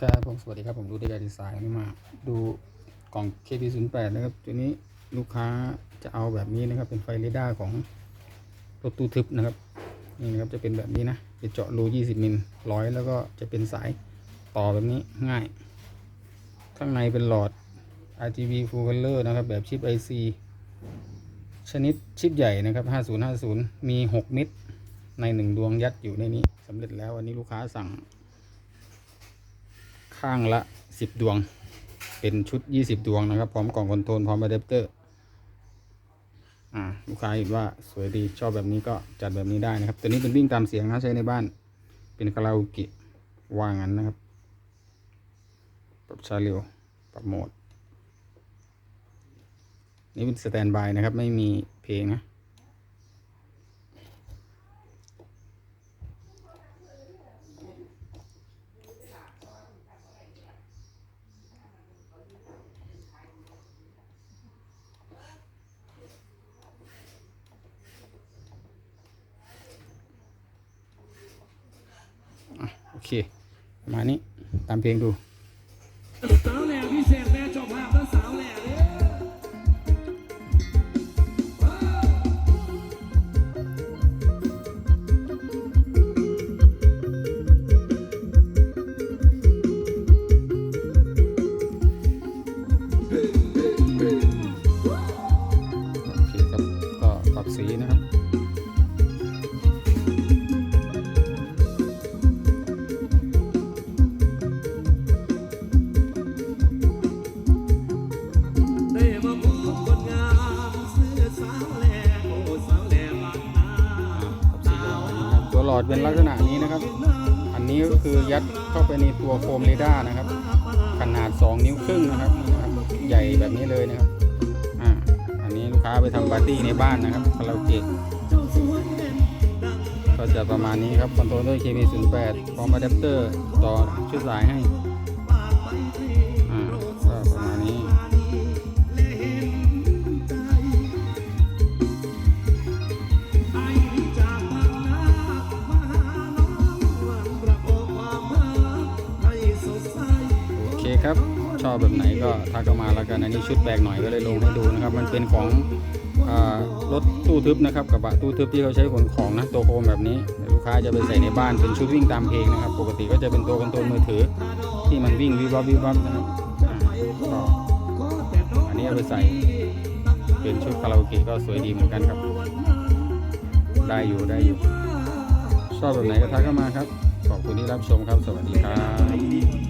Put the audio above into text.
ครับผมสวัสดีครับผมดูดีไดีไซน์นี่มาดูกล่อง KP08 นะครับตัวนี้ลูกค้าจะเอาแบบนี้นะครับ เป็นไฟเรดาร์ของรถตู้ทึบนะครับนี่นะครับจะเป็นแบบนี้นะจะเจาะรู 20มิลร้อยแล้วก็จะเป็นสายต่อแบบนี้ง่าย ข้างในเป็นหลอด RGB full color นะครับ แบบชิป IC ชนิดชิปใหญ่นะครับ 5050 มี 6 มิตรใน 1 ดวงยัดอยู่ในนี้สำเร็จแล้ววันนี้ลูกค้าสั่ง ข้างละ10ดวง เป็นชุด20ดวงนะครับ พร้อมกล่องคอนโทรลพร้อมอะแดปเตอร์อ่าลูกค้าเห็นว่าสวยดีชอบแบบนี้ก็จัดแบบนี้ได้นะครับ ตัวนี้เป็นวิ่งตามเสียงนะใช้ในบ้าน เป็นคาราโอเกะว่างั้นนะครับ ปรับชาเร็วปรับโหมด นี่เป็นสแตนบายนะครับ ไม่มีเพลงนะ โอ เคประมาณนี้ตามเพลงดู ดเป็นลักษณะนี้นะครับ อันนี้ก็คือยัดเข้าไปในตัวโฟมเรดาร์นะครับ ขนาด 2 นิ้วครึ่งนะครับนี่นะครับ ใหญ่แบบนี้เลยนะครับอ่าอันนี้ลูกค้าไปทำปาร์ตี้ในบ้านนะครับคาราโอเกะเจ้าสก็จะประมาณนี้ครับคอนโทรลด้วย KB08 พร้อมอะแดปเตอร์ต่อชุดสายให้ โอเครับ ชอบแบบไหนก็ทักเข้ามาแล้วกันอันนี้ชุดแปลกหน่อยก็เลยลงให้ดูนะครับ มันเป็นของรถตู้ทึบนะครับกระบะตู้ทึบที่เขาใช้ขนของนะตัวโคมแบบนี้ลูกค้าจะไปใส่ในบ้านเป็นชุดวิ่งตามเพลงนะครับ ปกติก็จะเป็นตัวคอนโทรลมือถือ ที่มันวิ่งวิบวับวิบวับนะครับอันนี้เอาไปใส่เป็นชุดคาราโอเกะก็สวยดีเหมือนกันครับ ได้อยู่ได้อยู่ ชอบแบบไหนก็ทักเข้ามาครับ ขอบคุณที่รับชมครับ สวัสดีครับ